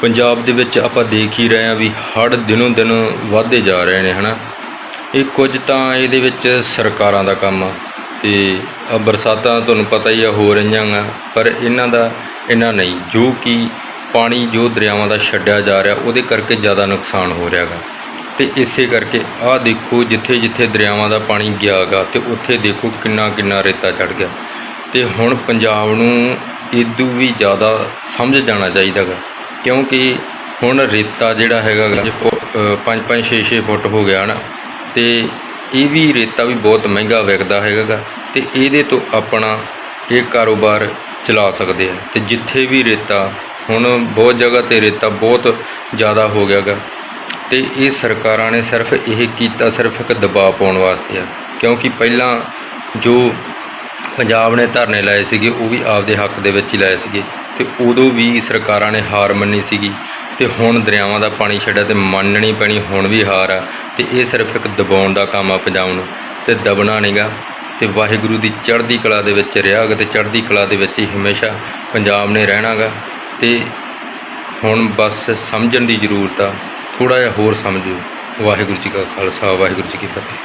ਪੰਜਾਬ ਦੇ ਵਿੱਚ ਆਪਾਂ ਦੇਖ ਹੀ ਰਹੇ ਹਾਂ ਵੀ ਹੜ੍ਹ ਦਿਨੋਂ ਦਿਨ ਵਧਦੇ ਜਾ ਰਹੇ ਨੇ, ਹਨਾ। ਇਹ ਕੁਝ ਤਾਂ ਇਹਦੇ ਵਿੱਚ ਸਰਕਾਰਾਂ ਦਾ ਕੰਮ ਆ ਤੇ ਆ ਬਰਸਾਤਾਂ ਤੁਹਾਨੂੰ ਪਤਾ ਹੀ ਆ ਹੋ ਰਹੀਆਂ ਆ, ਪਰ ਇਹਨਾਂ ਦਾ, ਇਹਨਾਂ ਨਹੀਂ। ਜੋ ਕਿ ਪਾਣੀ ਜੋ ਦਰਿਆਵਾਂ ਦਾ ਛੱਡਿਆ ਜਾ ਰਿਹਾ, ਉਹਦੇ ਕਰਕੇ ਜ਼ਿਆਦਾ ਨੁਕਸਾਨ ਹੋ ਰਿਹਾ ਗਾ। ਤੇ ਇਸੇ ਕਰਕੇ ਆਹ ਦੇਖੋ ਜਿੱਥੇ ਜਿੱਥੇ ਦਰਿਆਵਾਂ ਦਾ ਪਾਣੀ ਗਿਆ ਗਾ, ਤੇ ਉੱਥੇ ਦੇਖੋ ਕਿੰਨਾ ਕਿੰਨਾ ਰੇਤਾ ਚੜ ਗਿਆ। ਤੇ ਹੁਣ ਪੰਜਾਬ ਨੂੰ ਇਦੋਂ ਵੀ ਜ਼ਿਆਦਾ ਸਮਝ ਜਾਣਾ ਚਾਹੀਦਾ ਗਾ। ਕਿਉਂਕਿ ਹੁਣ ਰੇਤਾ ਜਿਹੜਾ ਹੈਗਾ ਗਾ 5 5 6 6 ਫੁੱਟ ਹੋ ਗਿਆ ਨਾ, ਤੇ ਇਹ ਵੀ ਰੇਤਾ ਵੀ ਬਹੁਤ ਮਹਿੰਗਾ ਵਿਕਦਾ ਹੈਗਾ ਗਾ, ਤੇ ਇਹਦੇ ਤੋਂ ਆਪਣਾ ਇਹ ਕਾਰੋਬਾਰ ਚਲਾ ਸਕਦੇ ਆ। ਤੇ ਜਿੱਥੇ ਵੀ ਰੇਤਾ, ਹੁਣ ਬਹੁਤ ਜਗ੍ਹਾ ਤੇ ਰੇਤਾ ਬਹੁਤ ਜ਼ਿਆਦਾ ਹੋ ਗਿਆ ਗਾ, ਤੇ ਇਹ ਸਰਕਾਰਾਂ ਨੇ ਸਿਰਫ ਇਹ ਕੀਤਾ ਸਿਰਫ ਇੱਕ ਦਬਾਅ ਪਾਉਣ ਵਾਸਤੇ ਆ। ਕਿਉਂਕਿ ਪਹਿਲਾਂ ਜੋ ਪੰਜਾਬ ਨੇ ਧਰਨੇ ਲਾਏ ਸੀਗੇ, ਉਹ ਵੀ ਆਪਦੇ ਹੱਕ ਦੇ ਵਿੱਚ ਹੀ ਲਾਏ ਸੀਗੇ ਤੇ ਉਦੋਂ ਵੀ ਸਰਕਾਰਾਂ ਨੇ ਹਾਰ ਮੰਨੀ ਸੀਗੀ ਤੇ ਹੁਣ ਦਰਿਆਵਾਂ ਦਾ ਪਾਣੀ ਛੱਡਿਆ ਤੇ ਮੰਨਣੀ ਪੈਣੀ ਹੁਣ ਵੀ ਹਾਰ ਆ ਤੇ ਇਹ ਸਿਰਫ ਇੱਕ ਦਬਾਉਣ ਦਾ ਕੰਮ ਆ ਪੰਜਾਬ ਨੂੰ ਤੇ ਦਬਣਾ ਨਹੀਂਗਾ ਤੇ ਵਾਹਿਗੁਰੂ ਦੀ ਚੜ੍ਹਦੀ ਕਲਾ ਦੇ ਵਿੱਚ ਰਿਹਾ ਗਾ ਤੇ ਚੜ੍ਹਦੀ ਕਲਾ ਦੇ ਵਿੱਚ ਹੀ ਹਮੇਸ਼ਾ ਪੰਜਾਬ ਨੇ ਰਹਿਣਾਗਾ ਤੇ ਹੁਣ ਬਸ ਸਮਝਣ ਦੀ ਜ਼ਰੂਰਤ ਆ ਥੋੜਾ ਜਿਹਾ ਹੋਰ ਸਮਝੋ। ਵਾਹਿਗੁਰੂ ਜੀ ਕਾ ਖਾਲਸਾ, ਵਾਹਿਗੁਰੂ ਜੀ ਕੀ ਫਤਿਹ।